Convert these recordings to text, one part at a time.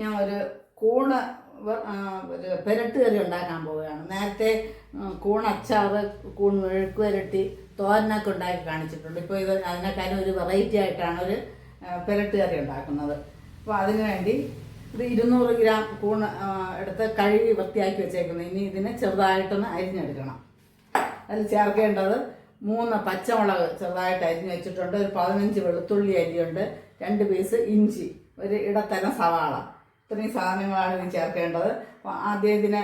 ഞാൻ ഒരു കൂണ് ഒരു പെരട്ട് കറി ഉണ്ടാക്കാൻ പോവുകയാണ്. നേരത്തെ കൂൺ അച്ചാർ കൂൺ മെഴുക്ക് വരട്ടി തോരനൊക്കെ ഉണ്ടാക്കി കാണിച്ചിട്ടുണ്ട്. ഇപ്പോൾ ഇത് അതിനേക്കാളും ഒരു വെറൈറ്റി ആയിട്ടാണ് ഒരു പെരട്ട് കറി ഉണ്ടാക്കുന്നത്. അപ്പോൾ അതിന് വേണ്ടി ഇത് ഇരുന്നൂറ് ഗ്രാം കൂൺ എടുത്ത് കഴുകി വൃത്തിയാക്കി വെച്ചേക്കുന്നത് ഇനി ഇതിനെ ചെറുതായിട്ടൊന്ന് അരിഞ്ഞെടുക്കണം. അതിൽ ചേർക്കേണ്ടത് മൂന്ന് പച്ചമുളക് ചെറുതായിട്ട് അരിഞ്ഞ് വെച്ചിട്ടുണ്ട്. ഒരു പതിനഞ്ച് വെളുത്തുള്ളി അരിയുണ്ട്. രണ്ട് പീസ് ഇഞ്ചി ഒരു ഇടത്തരം സവാള. ഇത്രയും സാധനങ്ങളാണ് ഇത് ചേർക്കേണ്ടത്. അപ്പോൾ ആദ്യം ഇതിനെ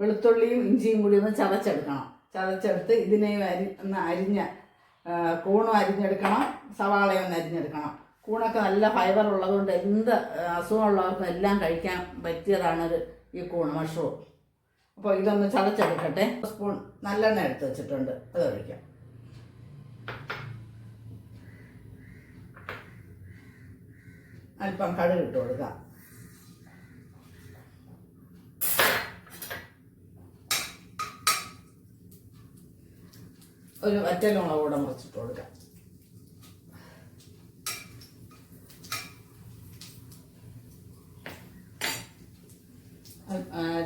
വെളുത്തുള്ളിയും ഇഞ്ചിയും കൂടി ഒന്ന് ചതച്ചെടുക്കണം. ചതച്ചെടുത്ത് ഇതിനെയും അരി ഒന്ന് അരിഞ്ഞ കൂണും അരിഞ്ഞെടുക്കണം. സവാളയും ഒന്ന് അരിഞ്ഞെടുക്കണം. കൂണൊക്കെ നല്ല ഫൈബർ ഉള്ളതുകൊണ്ട് എന്ത് അസുഖമുള്ളവർക്കും എല്ലാം കഴിക്കാൻ പറ്റിയതാണ് ഈ കൂണ് മഷ്റൂം അപ്പോൾ ഇതൊന്ന് ചതച്ചെടുക്കട്ടെ. സ്പൂൺ നല്ലെണ്ണ എടുത്ത് വെച്ചിട്ടുണ്ട്. അത് ഒഴിക്കാം. അല്പം കടുക് ഇട്ട് കൊടുക്കാം. ഒരു വറ്റലുമുളക് കൂടെ മുറിച്ചിട്ട് കൊടുക്കാം.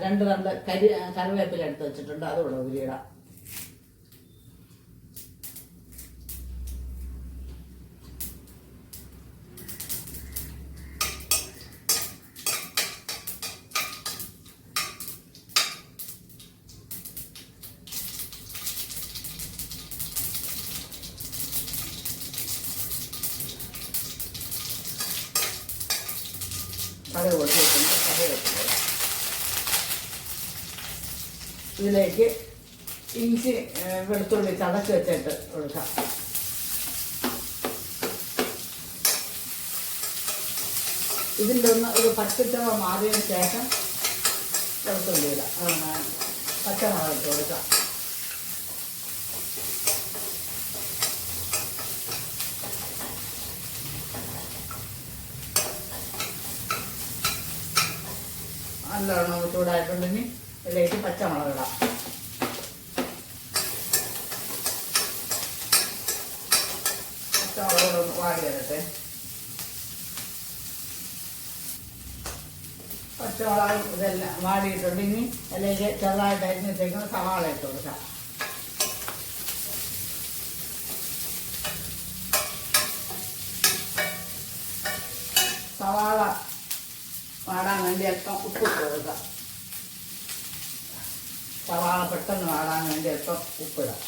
രണ്ട് തണ്ട് കരി കറിവേപ്പില എടുത്ത് വെച്ചിട്ടുണ്ട്. അതുകൂടെ ഉരിയിടാം കടുക് പൊട്ടി വെക്കുന്ന കറിവേപ്പില ഇതിലേക്ക് ഇഞ്ചി വെളുത്തുള്ളി ചതച്ച് വെച്ചിട്ട് കൊടുക്കാം. ഇതിന്റെ ഒന്ന് ഒരു പച്ചച്ചവ മാറിയതിന് ശേഷം വെളുത്തുള്ളി ഇടാം. പച്ചമുളക് കൊടുക്കാം. നല്ലോണം ചൂടായിട്ടുണ്ടെങ്കിൽ ഇതിലേക്ക് പച്ചമുളക് ഇടാം. പച്ചമുളക് വാടി വരട്ടെ. പച്ചമുളക് ഇതെല്ലാം വാടിയിട്ടുണ്ടെങ്കിൽ അതിലേക്ക് ചെറുതായിട്ട് അരിഞ്ഞിട്ടേക്കുന്ന സവാള ഇട്ട് കൊടുക്കാം. സവാള വാടാൻ വേണ്ടി അല്പം ഉപ്പ് ഇടുക സവാള പെട്ടെന്ന് വാടാൻ വേണ്ടി അല്പം ഉപ്പിടാം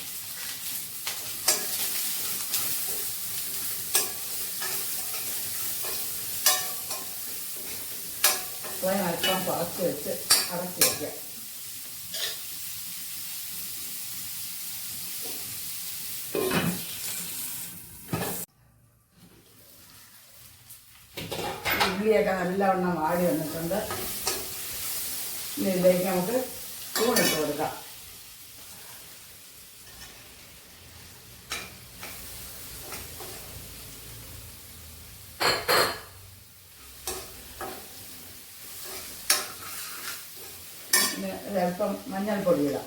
ഫ്ലെയിം അല്പം പറച്ച് വെച്ച് അടച്ച് വയ്ക്കാം ഉള്ളിയൊക്കെ നല്ലവണ്ണം വാടി വന്നിട്ടുണ്ട്. ഇനി ഇതിലേക്ക് നമുക്ക് തൂണിട്ട് കൊടുക്കാം. ഒരല്പം മഞ്ഞൾപ്പൊടി ഇടാം.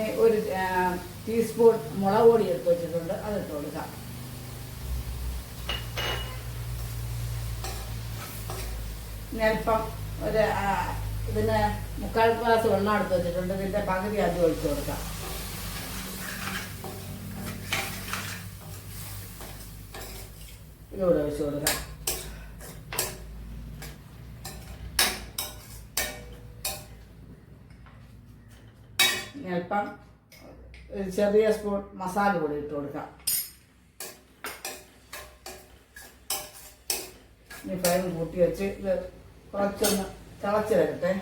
ഇനി ഒരു ടീസ്പൂൺ മുളക് പൊടി എടുത്ത് വെച്ചിട്ടുണ്ട്. അതിട്ട് കൊടുക്കാം. അല്പം ഒരു ഇതിന് മുക്കാൽ ഗ്ലാസ് വെള്ളം എടുത്ത് വെച്ചിട്ടുണ്ട്. ഇതിന്റെ പകുതി അത് ഒഴിച്ചു കൊടുക്കാം. ഇതോടെ ഒഴിച്ചു കൊടുക്കാം. അല്പം ചെറിയ സ്പൂൺ മസാല പൊടി ഇട്ട് കൊടുക്കാം. ഇനി ഫ്ലെയിം കൂട്ടി വെച്ച് ഇത് കുറച്ചൊന്ന് തിളച്ച് വരട്ടെ.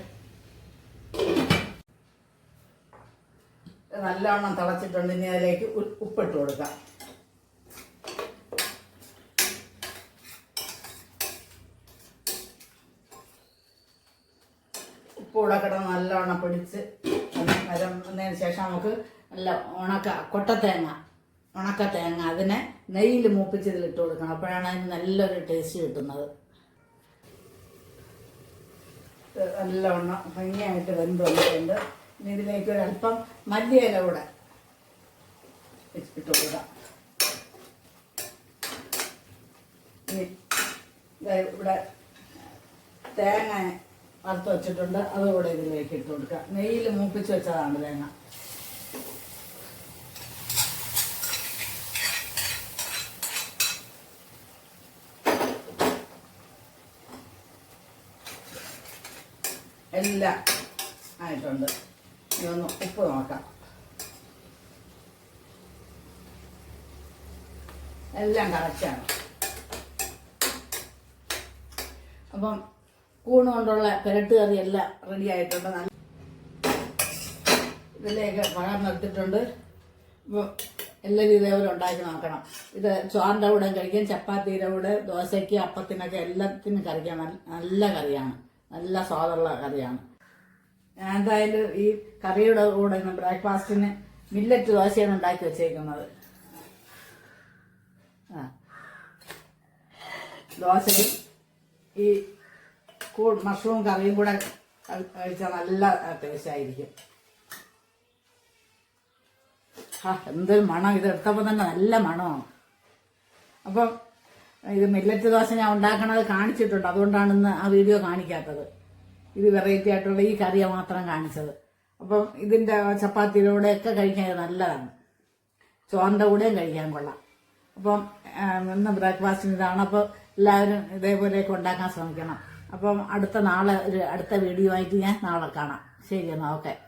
നല്ലവണ്ണം തിളച്ചിട്ടുണ്ട്. ഇനി അതിലേക്ക് ഉപ്പിട്ട് കൊടുക്കാം. ഉപ്പ് കൂടെ കിടന്ന് നല്ലവണ്ണം പിടിച്ച് വരം വന്നതിന് ശേഷം നമുക്ക് നല്ല ഉണക്ക കൊട്ടത്തേങ്ങ ഉണക്ക തേങ്ങ അതിനെ നെയ്യിൽ മൂപ്പിച്ച് ഇട്ട് കൊടുക്കണം. അപ്പോഴാണ് അതിന് നല്ലൊരു ടേസ്റ്റ് കിട്ടുന്നത്. നല്ലവണ്ണം ഭംഗിയായിട്ട് വെന്ത് വന്നിട്ടുണ്ട്. ഇനി ഇതിലേക്ക് ഒരല്പം മല്ലിയില കൂടെ ഇട്ട് കൊടുക്കാം. ഇവിടെ തേങ്ങ വറുത്ത് വെച്ചിട്ടുണ്ട്. അതുകൂടെ ഇതിലേക്ക് ഇട്ട് കൊടുക്കുക. നെയ്യിൽ മൂപ്പിച്ച് വെച്ചതാണ് തേങ്ങ. എല്ലാം ആയിട്ടുണ്ട്. ഇതൊന്ന് ഉപ്പ് നോക്കാം. എല്ലാം കറക്റ്റാണ്. അപ്പം കൂണ് കൊണ്ടുള്ള പെരട്ട് കറി എല്ലാം റെഡി ആയിട്ടുണ്ട്. ഇതിലേക്ക് പകർന്നെടുത്തിട്ടുണ്ട് എടുത്തിട്ടുണ്ട് എല്ലാവരും ഇതേപോലെ ഉണ്ടാക്കി നോക്കണം. ഇത് ചോറിന്റെ കൂടെ കഴിക്കാൻ ചപ്പാത്തിയുടെ കൂടെ ദോശയ്ക്ക് അപ്പത്തിനൊക്കെ എല്ലാത്തിനും കറിക്കാൻ നല്ല കറിയാണ്. നല്ല സ്വാദുള്ള കറിയാണ്. ഞാൻ എന്തായാലും ഈ കറിയുടെ കൂടെ ഇന്ന് ബ്രേക്ക്ഫാസ്റ്റിന് മില്ലറ്റ് ദോശയാണ് ഉണ്ടാക്കി വെച്ചേക്കുന്നത്. ആ. ദോശയും ഈ മഷ്റൂം കറിയും കൂടെ കഴി- കഴിച്ചാൽ നല്ല ടേസ്റ്റ് ആയിരിക്കും. ആ എന്തൊരു മണം. ഇത് എടുത്തപ്പോൾ തന്നെ നല്ല മണമാണ്. അപ്പം ഇത് മില്ലറ്റ് ദോശ ഞാൻ ഉണ്ടാക്കണത് കാണിച്ചിട്ടുണ്ട്. അതുകൊണ്ടാണ് ഇന്ന് ആ വീഡിയോ കാണിക്കാത്തത്. ഇത് വെറൈറ്റി ആയിട്ടുള്ള ഈ കറിയ മാത്രം കാണിച്ചത്. അപ്പം ഇതിന്റെ ചപ്പാത്തിയിലൂടെ ഒക്കെ കഴിക്കാൻ നല്ലതാണ്. ചോറിന്റെ കൂടെയും കഴിക്കാൻ കൊള്ളാം. അപ്പം ഇന്ന് ബ്രേക്ക്ഫാസ്റ്റിന് ഇതാണ്. അപ്പോൾ എല്ലാവരും ഇതേപോലെയൊക്കെ ഉണ്ടാക്കാൻ ശ്രമിക്കണം. അപ്പം അടുത്ത നാളെ ഒരു അടുത്ത വീഡിയോ ആയിട്ട് ഞാൻ നാളെ കാണാം. ശരി എന്നാൽ ഓക്കെ.